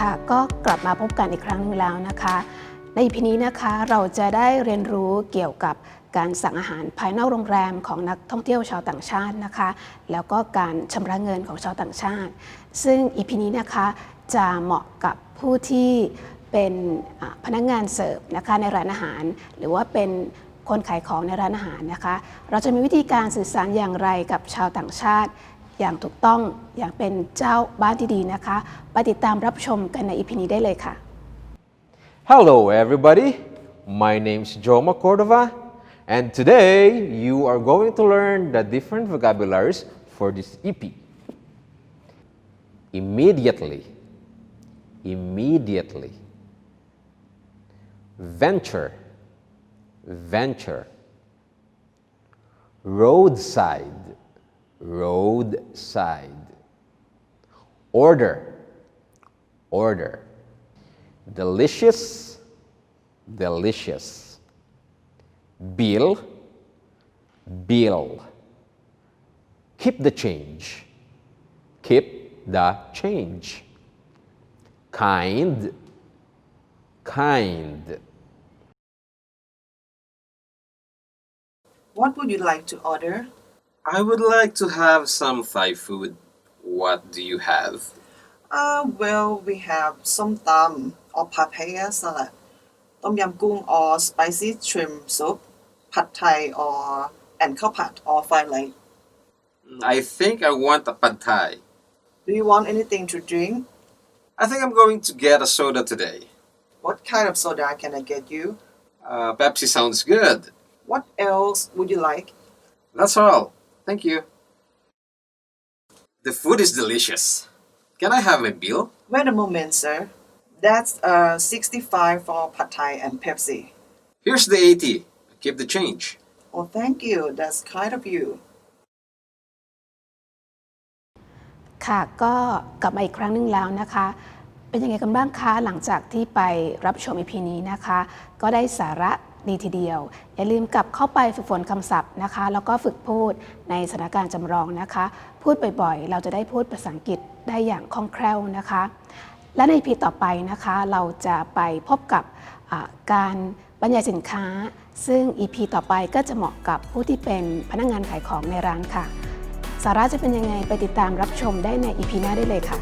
ค่ะก็กลับมาพบกันอีกครั้งหนึงแล้วนะคะ ใน EP นี้นะคะเราจะได้เรียนรู้เกี่ยวกับการสั่งอาหารภายนอกโรงแรมของนักท่องเที่ยวชาวต่างชาตินะคะ แล้วก็การชำระเงินของชาวต่างชาติ ซึ่ง EP นี้นะคะจะเหมาะกับผู้ที่เป็นพนักงานเสิร์ฟนะคะในร้านอาหาร หรือว่าเป็นคนขายของในร้านอาหารนะคะ เราจะมีวิธีการสื่อสารอย่างไรกับชาวต่างชาติ อย่างถูกต้องอย่างเป็นเจ้าบ้านที่ดีนะคะไปติดตามรับชมกันใน EP นี้ได้เลยค่ะ Hello, everybody. My name is Joma Cordova, and today you are going to learn the different vocabularies for this EP. Immediately, immediately. Venture, venture. Roadside, roadside. Order, order delicious, delicious. Bill, bill. Keep the change, keep the change. Kind, kind. What would you like to order? I would like to have some Thai food. What do you have? Uh, well, we have some tam or papaya salad, tom yam goong or spicy shrimp soup, pad thai or and khao pat or fried rice. I think I want a pad thai. Do you want anything to drink? I think I'm going to get a soda today. What kind of soda can I get you? Uh, Pepsi sounds good. What else would you like? That's all. Thank you. The food is delicious. Can I have my bill? Wait a moment, sir. That's uh 65 for pad thai and Pepsi. Here's the 80. Keep the change. Oh, thank you. That's kind of you. ค่ะก็กลับมาอีกครั้งหนึงแล้วนะคะ เป็นยังไงกันบ้างคะหลังจากที่ไปรับชม EP นี้นะคะ ก็ได้สาระ ดีทีเดียว อย่าลืมกลับเข้าไปฝึกฝนคำศัพท์นะคะ แล้วก็ฝึกพูดในสถานการณ์จำลองนะคะ พูดบ่อยๆ เราจะได้พูดภาษาอังกฤษได้อย่างคล่องแคล่วนะคะ และใน EP ต่อไปนะคะ เราจะไปพบกับการบรรยายสินค้า ซึ่ง EP ต่อไปก็จะเหมาะกับผู้ที่เป็นพนักงานขายของในร้านค่ะ สาระจะเป็นยังไงไปติดตามรับชมได้ใน EP หน้าได้เลยค่ะ